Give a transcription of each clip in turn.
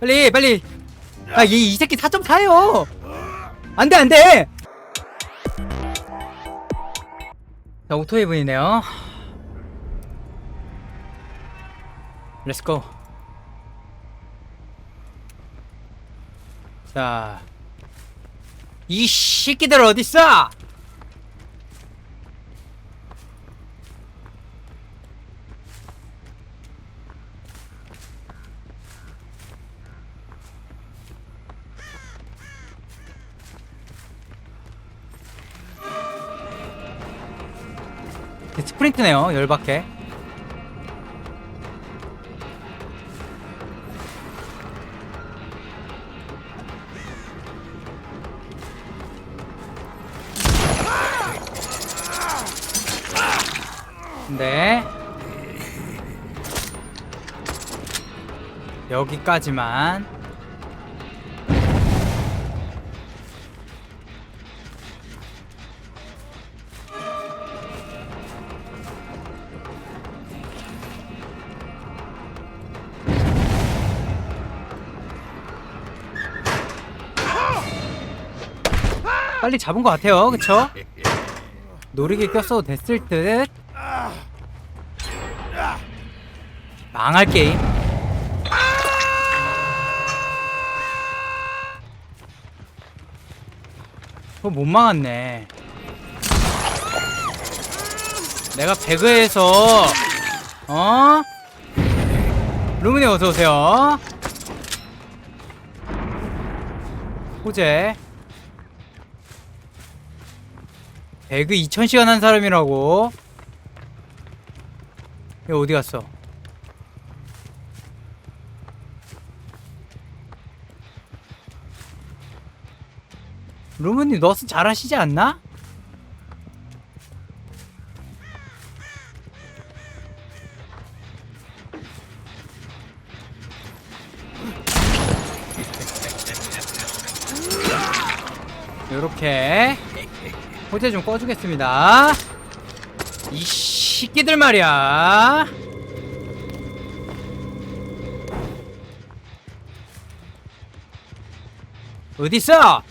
빨리 빨리. 아이 이 새끼 4.4요. 안돼 안돼. 자 오토헤븐이네요. 렛츠고 자, 이 새끼들 어딨어? 스프린트네요, 열받게. 네. 여기까지만. 빨리 잡은 것 같아요, 그쵸? 노리게 꼈어도 됐을 듯. 망할 게임. 그거 못 막았네. 내가 배그에서 어? 루문이 어서 오세요. 호재. 배그 2000시간 한 사람이라고. 이거 어디 갔어? 루문님 너스 잘하시지 않나? 호재 좀 꺼주겠습니다 이 새끼들 말이야 어딨어?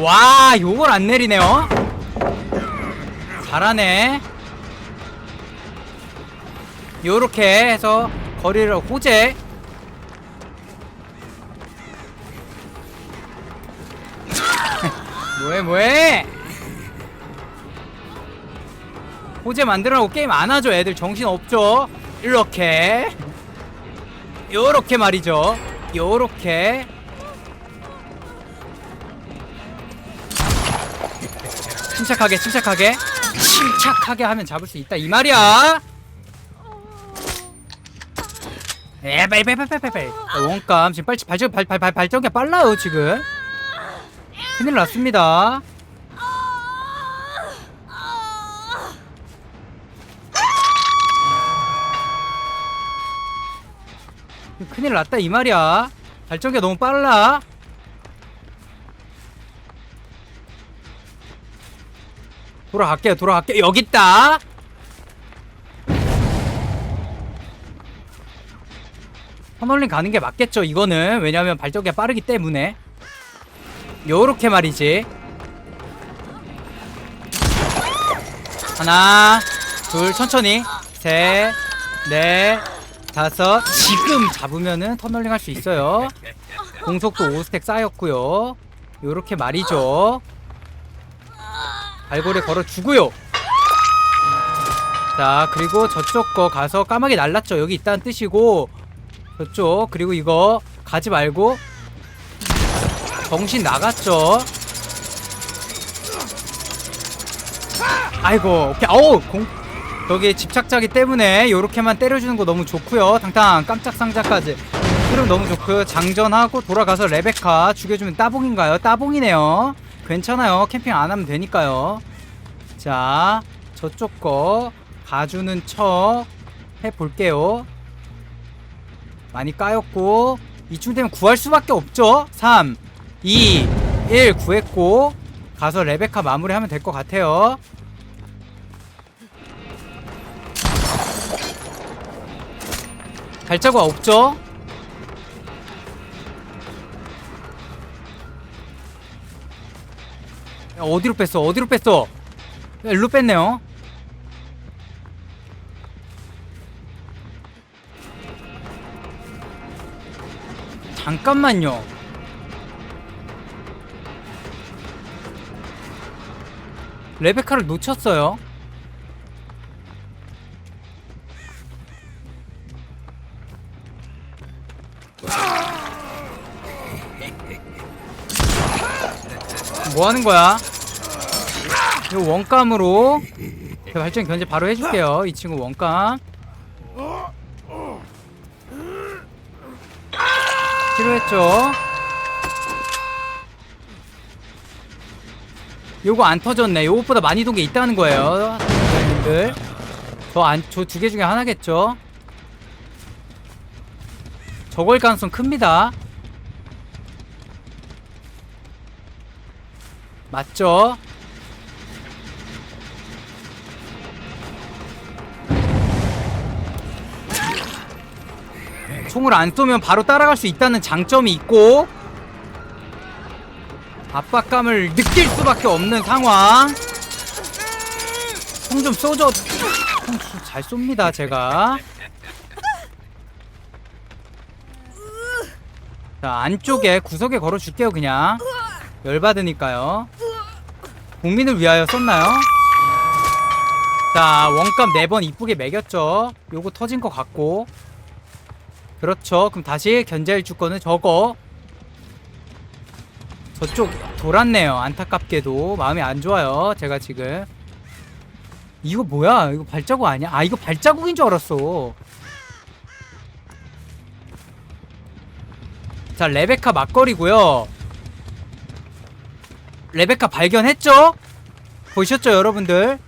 와 요걸 안 내리네요. 잘하네. 요렇게 해서 거리를 호재. 뭐해 뭐해? 호재 만들어놓고 게임 안 하죠 애들. 정신 없죠? 이렇게. 요렇게 말이죠. 요렇게 침착하게 침착하게. 침착하게 하면 잡을 수 있다 이 말이야. 에 빨리 빨리 빨리 빨리 빨리. 자, 원감. 지금 빨리 발전 발발 발전기 빨라요 지금. 큰일 났습니다. 큰일 났다 이 말이야. 발전기가 너무 빨라 돌아갈게요 돌아갈게요 여기 있다. 선올림 가는 게 맞겠죠 이거는. 왜냐면 발전기가 빠르기 때문에. 요렇게 말이지. 하나 둘 천천히. 셋넷 다섯. 지금 잡으면은 터널링 할 수 있어요. 공속도 5스택 쌓였고요. 요렇게 말이죠 발골에 걸어주고요. 자 그리고 저쪽 거 가서 까마귀 날랐죠. 여기 있다는 뜻이고. 저쪽 그리고 이거 가지 말고 정신 나갔죠. 아이고 오케이. 어우 공 저기 집착자기 때문에 요렇게만 때려주는 거 너무 좋고요. 당당 깜짝 상자까지. 흐름 너무 좋고요 장전하고 돌아가서 레베카 죽여주면 따봉인가요? 따봉이네요 괜찮아요 캠핑 안 하면 되니까요 자 저쪽 거 가주는 척 해볼게요. 많이 까였고 이쯤 되면 구할 수밖에 없죠. 3, 2, 1 구했고 가서 레베카 마무리하면 될 것 같아요. 발자국 없죠? 야, 어디로 뺐어? 어디로 뺐어? 야, 일로 뺐네요. 잠깐만요. 레베카를 놓쳤어요. 뭐 하는 거야? 이 원감으로 제가 발전 견제 바로 해줄게요. 이 친구 원감. 필요했죠. 요거 안 터졌네. 요것보다 많이 돈 게 있다는 거예요. 님들 저안 저 두 개 중에 하나겠죠. 저걸 가능성 큽니다. 맞죠? 총을 안 쏘면 바로 따라갈 수 있다는 장점이 있고 압박감을 느낄 수밖에 없는 상황. 총 좀 쏘죠. 총잘 쏩니다 제가. 자 안쪽에 구석에 걸어줄게요 그냥. 열받으니까요. 국민을 위하여 썼나요? 자 원감 4번 이쁘게 매겼죠? 요거 터진 것 같고 그렇죠. 그럼 다시 견제할 주거는 저거 저쪽 돌았네요. 안타깝게도. 마음이 안 좋아요. 제가 지금. 이거 뭐야? 이거 발자국 아니야? 아 이거 발자국인 줄 알았어. 자 레베카 막걸리고요. 레베카 발견했죠? 보셨죠 여러분들?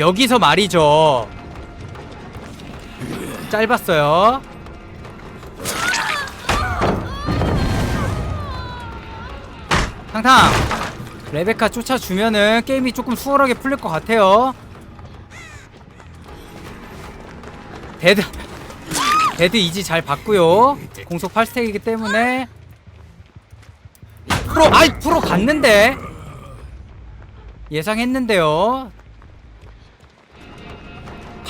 여기서 말이죠. 짧았어요. 탕탕! 레베카 쫓아주면은 게임이 조금 수월하게 풀릴 것 같아요. 데드 데드 이지 잘 봤고요. 공속 8스택이기 때문에. 프로 아이 프로 갔는데. 예상했는데요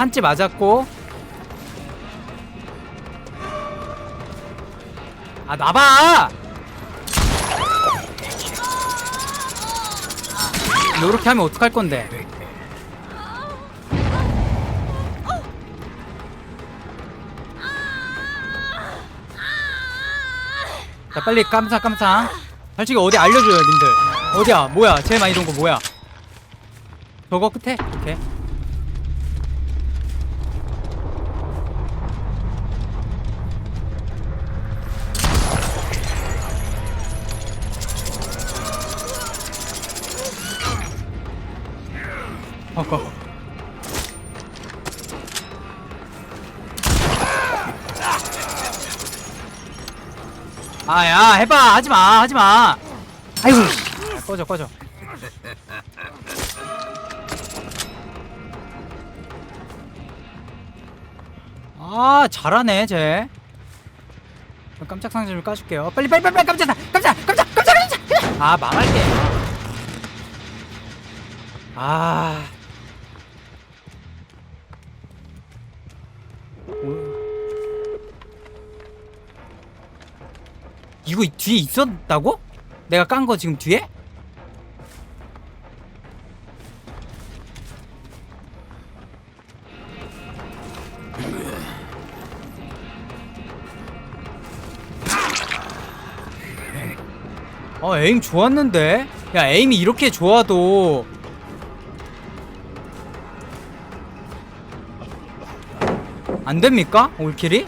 판지 맞았고. 아 나봐! 요렇게 하면 어떡할 건데? 자 빨리 깜짝깜짝 솔직히 어디 알려줘요 님들. 어디야? 뭐야? 제일 많이 돈거 뭐야? 저거 끝에? 오케이 어거 아야 해봐. 하지마 하지마. 아이고 씨. 꺼져 꺼져. 아 잘하네 쟤. 깜짝 상자 좀 까줄게요. 빨리 빨리 빨리 깜짝 깜짝 깜짝 깜짝 깜짝! 아 망할게. 아 이거 뒤에 있었다고? 내가 깐 거 지금 뒤에? 어 에임 좋았는데? 야 에임이 이렇게 좋아도 안 됩니까? 올킬이?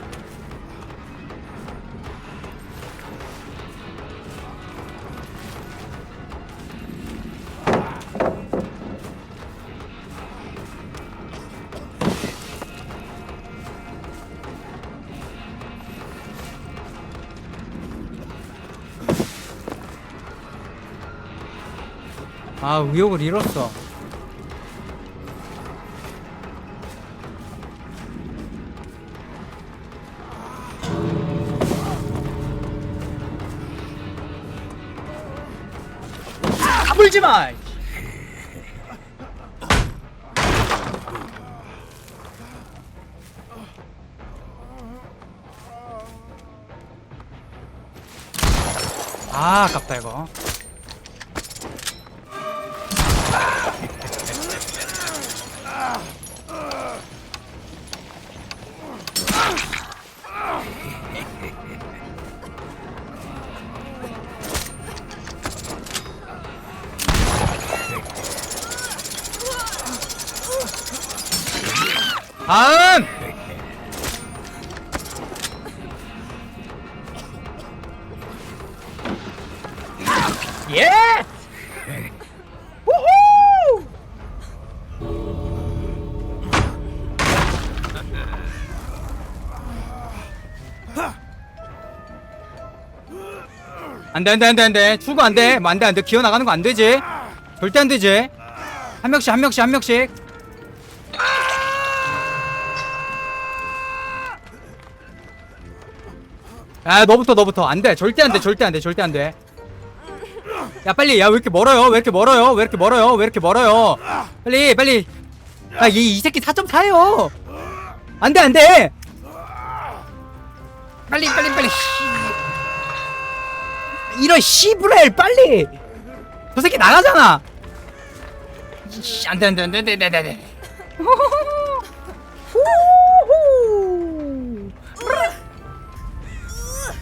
아 의욕을 잃었어 까불지 마! 아 아깝다 이거 예? 우후! 안돼 안돼 안돼 안돼. 출구 안돼. 뭐 안돼 안돼. 기어 나가는 거 안 되지. 절대 안 되지. 한 명씩 한 명씩 한 명씩. 아 너부터 너부터. 안돼. 절대 안돼 절대 안돼 절대 안돼 야 빨리. 야 왜 이렇게 멀어요? 왜 이렇게 멀어요? 왜 이렇게 멀어요? 왜 이렇게 멀어요? 빨리 빨리. 야이 이 새끼 4.4요. 안돼 안돼. 빨리 빨리 빨리. 씨. 이런 씨브렐 빨리. 저 새끼 나가잖아. 씨, 안돼 안돼 안돼 안돼 안돼 안돼.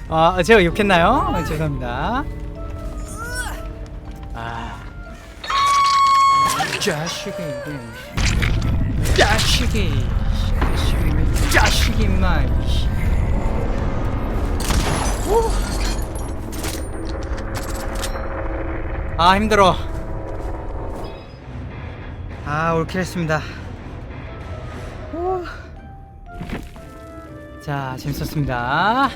아 제가 욕했나요? 아, 죄송합니다 아 자식이 이게 자식이 자식이 자식이. 후. 아 힘들어 아 올킬했습니다 후. 자 재밌었습니다